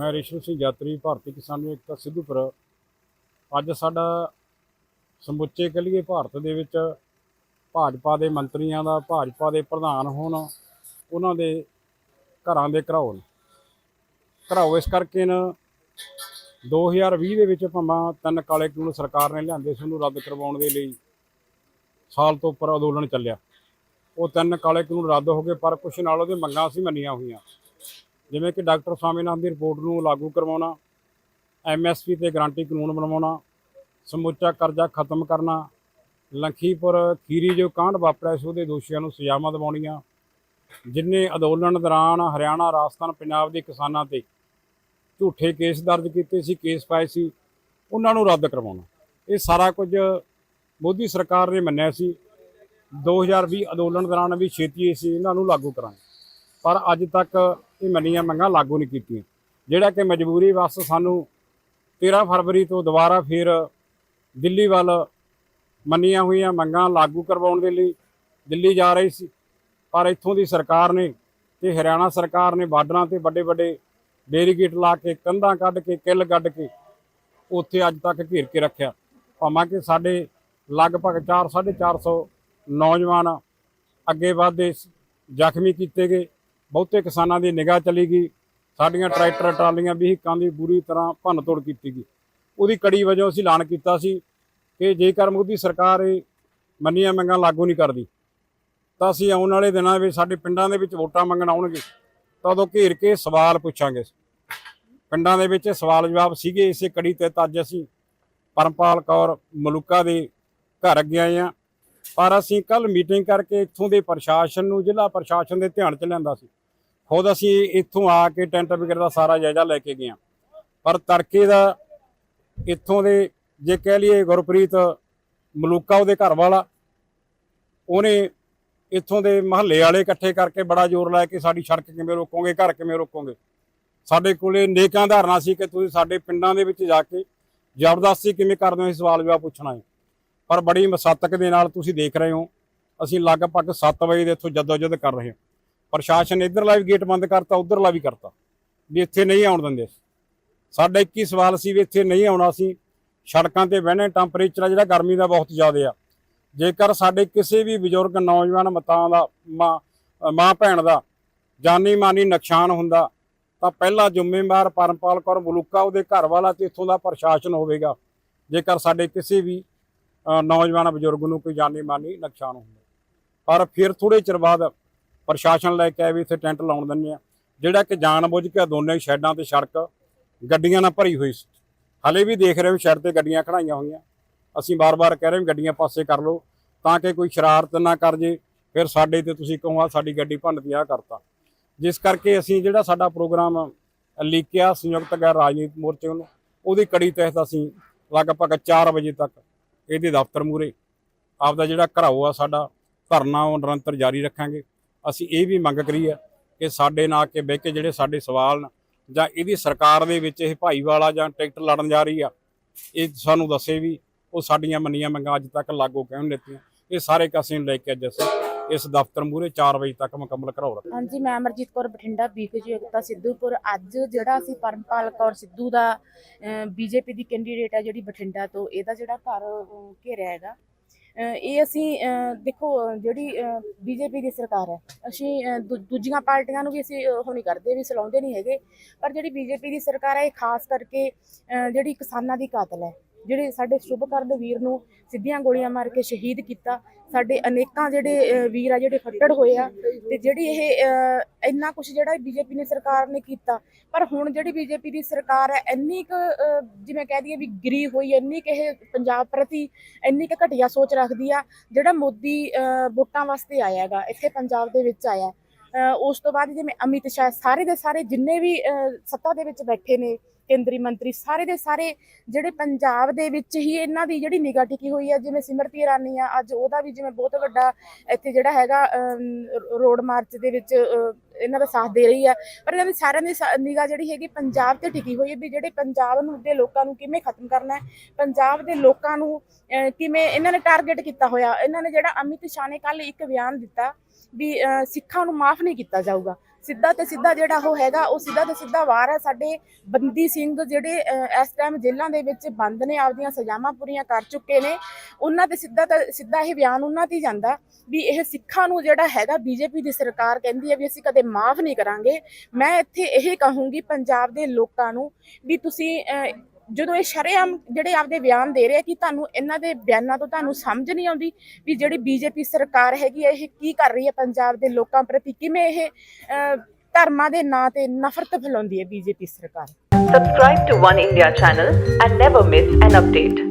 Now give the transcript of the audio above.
ਮੈਂ ਰਿਸ਼ਵ ਸਿੰਘ ਯਾਤਰੀ, ਭਾਰਤੀ ਕਿਸਾਨ ਏਕਤਾ ਸਿੱਧੂਪੁਰ। ਅੱਜ ਸਾਡਾ ਸਮੁੱਚੇ ਕਲੀਏ ਭਾਰਤ ਦੇ ਵਿੱਚ ਭਾਜਪਾ ਦੇ ਮੰਤਰੀਆਂ ਦਾ, ਭਾਜਪਾ ਦੇ ਪ੍ਰਧਾਨ ਹੋਣ, ਉਹਨਾਂ ਦੇ ਘਰਾਂ ਦੇ ਘਰਾਓ ਨੇ ਘਰਾਓ ਇਸ ਕਰਕੇ ਨਾ 2020 ਦੇ ਵਿੱਚ ਭਾਵੇਂ ਤਿੰਨ ਕਾਲੇ ਕਾਨੂੰਨ ਸਰਕਾਰ ਨੇ ਲਿਆਂਦੇ ਸੀ, ਉਹਨੂੰ ਰੱਦ ਕਰਵਾਉਣ ਦੇ ਲਈ ਸਾਲ ਤੋਂ ਉੱਪਰ ਅੰਦੋਲਨ ਚੱਲਿਆ। ਉਹ ਤਿੰਨ ਕਾਲੇ ਕਾਨੂੰਨ ਰੱਦ ਹੋ ਗਏ, ਪਰ ਕੁਝ ਨਾਲ ਉਹਦੇ ਮੰਗਾਂ ਸੀ ਮੰਨੀਆਂ ਹੋਈਆਂ। ਜਿਵੇਂ ਕਿ ਡਾਕਟਰ ਸਵਾਮੀਨਾਥਨ ਦੀ ਰਿਪੋਰਟ ਨੂੰ ਲਾਗੂ ਕਰਵਾਉਣਾ, ਐਮਐਸਪੀ ਤੇ ਗਰੰਟੀ ਕਾਨੂੰਨ ਬਣਵਾਉਣਾ, ਸਮੁੱਚਾ ਕਰਜ਼ਾ ਖਤਮ ਕਰਨਾ, ਲਖੀਪੁਰ ਖੀਰੀ ਜੋ ਕਾਂਡ ਵਾਪਰਿਆ ਸੀ ਉਹਦੇ ਦੋਸ਼ੀਆਂ ਨੂੰ ਸਜ਼ਾਵਾਂ ਦਿਵਾਉਣੀਆਂ ਜਿਨ੍ਹਾਂ ਅੰਦੋਲਨ ਦੌਰਾਨ ਹਰਿਆਣਾ, ਰਾਜਸਥਾਨ, ਪੰਜਾਬ ਦੇ ਕਿਸਾਨਾਂ ਤੇ ਝੂਠੇ ਕੇਸ ਦਰਜ ਕੀਤੇ ਸੀ, ਕੇਸ ਪਾਏ ਸੀ, ਉਹਨਾਂ ਨੂੰ ਰੱਦ ਕਰਵਾਉਣਾ। ਇਹ ਸਾਰਾ ਕੁਝ ਮੋਦੀ ਸਰਕਾਰ ਨੇ ਮੰਨਿਆ ਸੀ। 2020 ਅੰਦੋਲਨ ਦੌਰਾਨ ਵੀ ਛੇਤੀ ਸੀ ਇਹਨਾਂ ਨੂੰ ਲਾਗੂ ਕਰਾਂਗੇ। ਪਰ ਅੱਜ ਤੱਕ ਇਹ ਮੰਨੀਆਂ ਮੰਗਾਂ ਲਾਗੂ ਨਹੀਂ ਕੀਤੀਆਂ। ਜਿਹੜਾ ਕਿ ਮਜਬੂਰੀ ਵਸ ਸਾਨੂੰ 13 ਫਰਵਰੀ ਤੋਂ ਦੁਬਾਰਾ ਫਿਰ ਦਿੱਲੀ ਵੱਲ ਮੰਨੀਆਂ ਹੋਈਆਂ ਮੰਗਾਂ ਲਾਗੂ ਕਰਵਾਉਣ ਦੇ ਲਈ ਦਿੱਲੀ ਜਾ ਰਹੀ ਸੀ। ਪਰ ਇੱਥੋਂ ਦੀ ਸਰਕਾਰ ਨੇ ਤੇ ਹਰਿਆਣਾ ਸਰਕਾਰ ਨੇ ਬਾਰਡਰਾਂ ਤੇ ਵੱਡੇ ਵੱਡੇ ਬੈਰੀਗੇਟ ਲਾ ਕੇ, ਕੰਧਾਂ ਕੱਢ ਕੇ, ਕਿੱਲ ਕੱਢ ਕੇ ਉੱਥੇ ਅੱਜ ਤੱਕ ਘੇਰ ਕੇ ਰੱਖਿਆ। ਭਾਵੇਂ ਕਿ ਸਾਡੇ ਲਗਭਗ 4 450 ਨੌਜਵਾਨ ਅੱਗੇ ਵਧਦੇ ਜ਼ਖਮੀ ਕੀਤੇ ਗਏ। ਬਹੁਤੇ ਕਿਸਾਨਾਂ ਦੀ ਨਿਗਾਹ ਚਲੀ ਗਈ। ਸਾਡੀਆਂ ਟਰੈਕਟਰ, ਟਰਾਲੀਆਂ ਵੀ ਹਿੱਕਾਂ ਦੀ ਬੁਰੀ ਤਰ੍ਹਾਂ ਭੰਨ ਤੋੜ ਕੀਤੀ ਗਈ। ਉਹਦੀ ਕੜੀ ਵਜੋਂ ਅਸੀਂ ਐਲਾਨ ਕੀਤਾ ਸੀ ਕਿ ਜੇਕਰ ਮੋਦੀ ਸਰਕਾਰ ਇਹ ਮੰਨੀਆਂ ਮੰਗਾਂ ਲਾਗੂ ਨਹੀਂ ਕਰਦੀ, ਤਾਂ ਅਸੀਂ ਆਉਣ ਵਾਲੇ ਦਿਨਾਂ ਵਿੱਚ ਸਾਡੇ ਪਿੰਡਾਂ ਦੇ ਵਿੱਚ ਵੋਟਾਂ ਮੰਗਣ ਆਉਣਗੇ, ਤਾਂ ਉਦੋਂ ਘੇਰ ਕੇ ਸਵਾਲ ਪੁੱਛਾਂਗੇ। ਪਿੰਡਾਂ ਦੇ ਵਿੱਚ ਸਵਾਲ ਜਵਾਬ ਸੀਗੇ, ਇਸੇ ਕੜੀ ਤੇ ਅੱਜ ਅਸੀਂ ਪਰਮਪਾਲ ਕੌਰ ਮਲੂਕਾ ਦੇ ਘਰ ਅੱਗੇ ਆਏ ਆ ਪਰ ਅਸੀਂ ਕੱਲ ਮੀਟਿੰਗ ਕਰਕੇ ਇੱਥੋਂ ਦੇ ਪ੍ਰਸ਼ਾਸਨ ਨੂੰ, ਜ਼ਿਲ੍ਹਾ ਪ੍ਰਸ਼ਾਸਨ ਦੇ ਧਿਆਨ ਚ ਲਿਆਂਦਾ ਸੀ। ਖੁਦ ਅਸੀਂ ਇੱਥੋਂ ਆ ਕੇ ਟੈਂਟ ਵਗੈਰਾ ਦਾ ਸਾਰਾ ਜਾਇਜ਼ਾ ਲੈ ਕੇ ਗਏ ਹਾਂ। ਪਰ ਤੜਕੇ ਦਾ ਇੱਥੋਂ ਦੇ ਜੇ ਕਹਿ ਲਈਏ ਗੁਰਪ੍ਰੀਤ ਮਲੂਕਾ ਉਹਦੇ ਘਰ ਵਾਲਾ, ਉਹਨੇ ਇੱਥੋਂ ਦੇ ਮਹੱਲੇ ਵਾਲੇ ਇਕੱਠੇ ਕਰਕੇ ਬੜਾ ਜ਼ੋਰ ਲਾਇਆ ਕਿ ਸਾਡੀ ਸੜਕ ਕਿਵੇਂ ਰੋਕੋਗੇ, ਘਰ ਕਿਵੇਂ ਰੋਕੋਗੇ। ਸਾਡੇ ਕੋਲੇ ਨੇਕਾਂ ਧਾਰਨਾ ਸੀ ਕਿ ਤੁਸੀਂ ਸਾਡੇ ਪਿੰਡਾਂ ਦੇ ਵਿੱਚ ਜਾ ਕੇ ਜ਼ਬਰਦਸਤੀ ਕਿਵੇਂ ਕਰਦੇ ਹੋ, ਇਹ ਸਵਾਲ ਜਵਾਬ ਪੁੱਛਣਾ ਹੈ। ਪਰ ਬੜੀ ਮਸਾਤਕ ਦੇ ਨਾਲ ਤੁਸੀਂ ਦੇਖ ਰਹੇ ਹੋ। ਅਸੀਂ ਲਗਭਗ 7 ਵਜੇ ਦੇ ਇੱਥੋਂ ਜਦੋਜਦ ਕਰ ਰਹੇ ਹਾਂ। ਪ੍ਰਸ਼ਾਸਨ ਇਧਰਲਾ ਵੀ ਗੇਟ ਬੰਦ ਕਰਤਾ, ਉਧਰਲਾ ਵੀ ਕਰਤਾ। ਵੀ ਇੱਥੇ ਨਹੀਂ ਆਉਣ ਦਿੰਦੇ ਸਾਡਾ 21 ਸਵਾਲ ਸੀ ਵੀ ਇੱਥੇ ਨਹੀਂ ਆਉਣਾ ਸੀ। ਸੜਕਾਂ ਤੇ ਬਹਿਣੇ, ਟੈਂਪਰੇਚਰ ਆ ਜਿਹੜਾ ਗਰਮੀ ਦਾ ਬਹੁਤ ਜ਼ਿਆਦਾ ਆ। ਜੇਕਰ ਸਾਡੇ ਕਿਸੇ ਵੀ ਬਜ਼ੁਰਗ, ਨੌਜਵਾਨ ਮਤਾਂ ਦਾ, ਮਾਂ ਮਾਂ ਭੈਣ ਦਾ ਜਾਨੀ ਮਾਨੀ ਨੁਕਸਾਨ ਹੁੰਦਾ, ਤਾਂ ਪਹਿਲਾ ਜ਼ਿੰਮੇਵਾਰ ਪਰਮਪਾਲ ਕੌਰ ਮਲੂਕਾ ਉਹਦੇ ਘਰ ਵਾਲਾ ਤੇ ਇੱਥੋਂ ਦਾ ਪ੍ਰਸ਼ਾਸਨ ਹੋਵੇਗਾ। ਜੇਕਰ ਸਾਡੇ ਕਿਸੇ ਵੀ ਨੌਜਵਾਨ ਬਜ਼ੁਰਗ ਨੂੰ ਕੋਈ ਜਾਨੀ ਮਾਨੀ ਨੁਕਸਾਨ ਹੁੰਦਾ। ਪਰ ਫਿਰ ਥੋੜੇ ਚਿਰ ਬਾਅਦ ਪ੍ਰਸ਼ਾਸਨ ਲੈ ਕੇ ਆਏ ਵੀ ਇੱਥੇ ਟੈਂਟ ਲਾਉਣ ਦਿੰਦੇ ਆ, ਜਿਹੜਾ ਕਿ ਜਾਣਬੁੱਝ ਕੇ ਦੋਨੇ ਸ਼ੈਡਾਂ ਤੇ ਸੜਕ, ਗੱਡੀਆਂ ਨਾਲ ਭਰੀ ਹੋਈ ਸੀ। ਹਲੇ ਵੀ ਦੇਖ ਰਹੇ ਹੋ ਸ਼ੈਡ ਤੇ ਗੱਡੀਆਂ ਖੜਾਈਆਂ ਹੋਈਆਂ। ਅਸੀਂ ਬਾਰ-ਬਾਰ ਕਹਿ ਰਹੇ ਹਾਂ ਵੀ ਗੱਡੀਆਂ ਪਾਸੇ ਕਰ ਲਓ, ਤਾਂ ਕਿ ਕੋਈ ਸ਼ਰਾਰਤ ਨਾ ਕਰ ਜੇ, ਫਿਰ ਸਾਡੇ ਤੇ ਤੁਸੀਂ ਕਹੋ ਆ ਸਾਡੀ ਗੱਡੀ ਭੰਨਤੀ ਆ ਕਰਤਾ। ਜਿਸ ਕਰਕੇ ਅਸੀਂ ਜਿਹੜਾ ਸਾਡਾ ਪ੍ਰੋਗਰਾਮ ਲੀਕਿਆ ਸੰਯੁਕਤ ਗੈਰ ਰਾਜਨੀਤਿਕ ਮੋਰਚੇ ਨੂੰ ਉਹਦੀ ਕੜੀ ਤਹਿਤ ਅਸੀਂ ਲਗਭਗ 4 ਵਜੇ ਤੱਕ ਇਹਦੇ ਦਫ਼ਤਰ ਮੂਰੇ ਆਪਦਾ ਜਿਹੜਾ ਘਰਾਓ ਆ ਸਾਡਾ, ਧਰਨਾ ਉਹ ਨਿਰੰਤਰ ਜਾਰੀ ਰੱਖਾਂਗੇ। ਅਸੀਂ ਇਹ ਵੀ ਮੰਗ ਕਰੀ ਹੈ ਕਿ ਸਾਡੇ ਨਾਲ ਕੇ ਬਹਿ ਕੇ ਜਿਹੜੇ ਸਾਡੇ ਸਵਾਲ ਨੇ, ਜਾਂ ਇਹਦੀ ਸਰਕਾਰ ਦੇ ਵਿੱਚ ਇਹ ਭਾਈਵਾਲਾ ਜਾਂ ਟਿਕਟ ਲੜਨ ਜਾ ਰਹੀ ਆ, ਇਹ ਸਾਨੂੰ ਦੱਸੇ ਵੀ ਉਹ ਸਾਡੀਆਂ ਮੰਨੀਆਂ ਮੰਗਾਂ ਅੱਜ ਤੱਕ ਲਾਗੂ ਕਿਉਂ ਨਹੀਂ ਦਿੱਤੀਆਂ। ਇਹ ਸਾਰੇ ਕਾਸੇ ਨੂੰ ਲੈ ਕੇ ਅੱਜ ਅਸੀਂ ਇਸ ਦਫ਼ਤਰ ਮੂਰੇ 4 ਵਜੇ ਤੱਕ ਮੁਕੰਮਲ ਘਰਾਓ ਹਾਂਜੀ, ਮੈਂ ਅਮਰਜੀਤ ਕੌਰ ਬਠਿੰਡਾ ਬੀਕੇਯੂ ਏਕਤਾ ਸਿੱਧੂਪੁਰ। ਅੱਜ ਜਿਹੜਾ ਅਸੀਂ ਪਰਮਪਾਲ ਕੌਰ ਸਿੱਧੂ ਦਾ ਬੀਜੇਪੀ ਦੀ ਕੈਂਡੀਡੇਟ ਹੈ ਜਿਹੜੀ ਬਠਿੰਡਾ ਤੋਂ, ਇਹਦਾ ਜਿਹੜਾ ਘਰ ਘੇਰਿਆ ਹੈਗਾ। ਇਹ ਅਸੀਂ ਦੇਖੋ, ਜਿਹੜੀ ਬੀਜੇਪੀ ਦੀ ਸਰਕਾਰ ਹੈ, ਅਸੀਂ ਦੂਜੀਆਂ ਪਾਰਟੀਆਂ ਨੂੰ ਵੀ ਅਸੀਂ ਉਹ ਨਹੀਂ ਕਰਦੇ, ਵੀ ਸਲਾਉਂਦੇ ਨਹੀਂ ਹੈਗੇ। ਪਰ ਜਿਹੜੀ ਬੀਜੇਪੀ ਦੀ ਸਰਕਾਰ ਹੈ, ਇਹ ਖਾਸ ਕਰਕੇ ਜਿਹੜੀ ਕਿਸਾਨਾਂ ਦੀ ਕਾਤਲ ਹੈ। ਜਿਹੜੇ ਸਾਡੇ ਸ਼ੁਭਕਰਨ ਵੀਰ ਨੂੰ ਸਿੱਧੀਆਂ ਗੋਲੀਆਂ ਮਾਰ ਕੇ ਸ਼ਹੀਦ ਕੀਤਾ, ਸਾਡੇ ਅਨੇਕਾਂ ਜਿਹੜੇ ਵੀਰ ਆ ਜਿਹੜੇ ਫੱਟੜ ਹੋਏ ਆ ਤੇ ਜਿਹੜੀ ਇਹ ਇੰਨਾ ਕੁਝ ਜਿਹੜਾ ਬੀਜੇਪੀ ਨੇ ਸਰਕਾਰ ਨੇ ਕੀਤਾ, ਪਰ ਹੁਣ ਜਿਹੜੀ ਬੀਜੇਪੀ ਦੀ ਸਰਕਾਰ ਹੈ, ਇੰਨੀ ਕੁ ਜਿਵੇਂ ਕਹਿ ਦਈਏ ਵੀ ਗਿਰੀ ਹੋਈ, ਇੰਨੀ ਕਿ ਇਹ ਪੰਜਾਬ ਪ੍ਰਤੀ ਇੰਨੀ ਕੁ ਘਟੀਆ ਸੋਚ ਰੱਖਦੀ ਆ, ਜਿਹੜਾ ਮੋਦੀ ਵੋਟਾਂ ਵਾਸਤੇ ਆਇਆ ਹੈਗਾ, ਇੱਥੇ ਪੰਜਾਬ ਦੇ ਵਿੱਚ ਆਇਆ ਉਸ ਤੋਂ ਬਾਅਦ ਜਿਵੇਂ ਅਮਿਤ ਸ਼ਾਹ, ਸਾਰੇ ਦੇ ਸਾਰੇ ਜਿੰਨੇ ਵੀ ਸੱਤਾ ਦੇ ਵਿੱਚ ਬੈਠੇ ਨੇ ਕੇਂਦਰੀ ਮੰਤਰੀ ਸਾਰੇ ਦੇ ਸਾਰੇ ਜਿਹੜੇ ਪੰਜਾਬ ਦੇ ਵਿੱਚ ਹੀ ਇਹਨਾਂ ਦੀ ਜਿਹੜੀ ਨਿਗਾਹ ਟਿਕੀ ਹੋਈ ਹੈ ਜਿਵੇਂ ਸਿਮਰਤੀ ਇਰਾਨੀ ਆ, ਅੱਜ ਉਹਦਾ ਵੀ ਜਿਵੇਂ ਬਹੁਤ ਵੱਡਾ ਇੱਥੇ ਜਿਹੜਾ ਹੈਗਾ ਰੋਡ ਮਾਰਚ ਦੇ ਵਿੱਚ ਇਹਨਾਂ ਦਾ ਸਾਥ ਦੇ ਰਹੀ ਆ। ਪਰ ਇਹਨਾਂ ਦੀ ਸਾਰਿਆਂ ਦੀ ਨਿਗਾਹ ਜਿਹੜੀ ਹੈਗੀ ਪੰਜਾਬ ਤੇ ਟਿਕੀ ਹੋਈ ਹੈ ਵੀ ਜਿਹੜੇ ਪੰਜਾਬ ਨੂੰ ਦੇ ਲੋਕਾਂ ਨੂੰ ਕਿਵੇਂ ਖਤਮ ਕਰਨਾ ਹੈ, ਪੰਜਾਬ ਦੇ ਲੋਕਾਂ ਨੂੰ ਕਿਵੇਂ ਇਹਨਾਂ ਨੇ ਟਾਰਗੇਟ ਕੀਤਾ ਹੋਇਆ, ਇਹਨਾਂ ਨੇ ਜਿਹੜਾ ਅਮਿਤ ਸ਼ਾਹ ਨੇ ਕੱਲ ਇੱਕ ਬਿਆਨ ਦਿੱਤਾ ਵੀ ਸਿੱਖਾਂ ਨੂੰ ਮਾਫ ਨਹੀਂ ਕੀਤਾ ਜਾਊਗਾ। ਸਿੱਧਾ ਤੇ ਸਿੱਧਾ ਜਿਹੜਾ ਉਹ ਹੈਗਾ, ਉਹ ਸਿੱਧਾ ਤੇ ਸਿੱਧਾ ਵਾਰ ਹੈ। ਸਾਡੇ ਬੰਦੀ ਸਿੰਘ ਜਿਹੜੇ ਇਸ ਟਾਈਮ ਜੇਲ੍ਹਾਂ ਦੇ ਵਿੱਚ ਬੰਦ ਨੇ, ਆਪਦੀਆਂ ਸਜ਼ਾਵਾਂ ਪੂਰੀਆਂ ਕਰ ਚੁੱਕੇ ਨੇ। ਉਹਨਾਂ ਤੇ ਸਿੱਧਾ ਤੇ ਸਿੱਧਾ ਇਹ ਬਿਆਨ ਉਹਨਾਂ ਤੇ ਜਾਂਦਾ ਵੀ ਇਹ ਸਿੱਖਾਂ ਨੂੰ ਜਿਹੜਾ ਹੈਗਾ ਬੀਜੇਪੀ ਦੀ ਸਰਕਾਰ ਕਹਿੰਦੀ ਹੈ ਵੀ ਅਸੀਂ ਕਦੇ ਮਾਫ ਨਹੀਂ ਕਰਾਂਗੇ। ਮੈਂ ਇੱਥੇ ਇਹ ਕਹੂੰਗੀ ਪੰਜਾਬ ਦੇ ਲੋਕਾਂ ਨੂੰ ਵੀ ਤੁਸੀਂ ਜਦੋਂ ਇਹ ਸ਼ਰੇਆਮ ਜਿਹੜੇ ਆਪਦੇ ਬਿਆਨ ਦੇ ਰਹੇ ਕਿ ਤੁਹਾਨੂੰ ਇਹਨਾਂ ਦੇ ਬਿਆਨਾਂ ਤੋਂ ਤੁਹਾਨੂੰ ਸਮਝ ਨਹੀਂ ਆਉਂਦੀ ਵੀ ਜਿਹੜੀ ਬੀਜੇਪੀ ਸਰਕਾਰ ਹੈਗੀ ਹੈ, ਇਹ ਕੀ ਕਰ ਰਹੀ ਹੈ ਪੰਜਾਬ ਦੇ ਲੋਕਾਂ ਪ੍ਰਤੀ ਕਿਵੇਂ ਇਹ ਧਰਮਾਂ ਦੇ ਨਾਂ ਤੇ ਨਫ਼ਰਤ ਫੈਲਾਉਂਦੀ ਹੈ ਬੀਜੇਪੀ ਸਰਕਾਰ Subscribe to One India channel and never miss an update.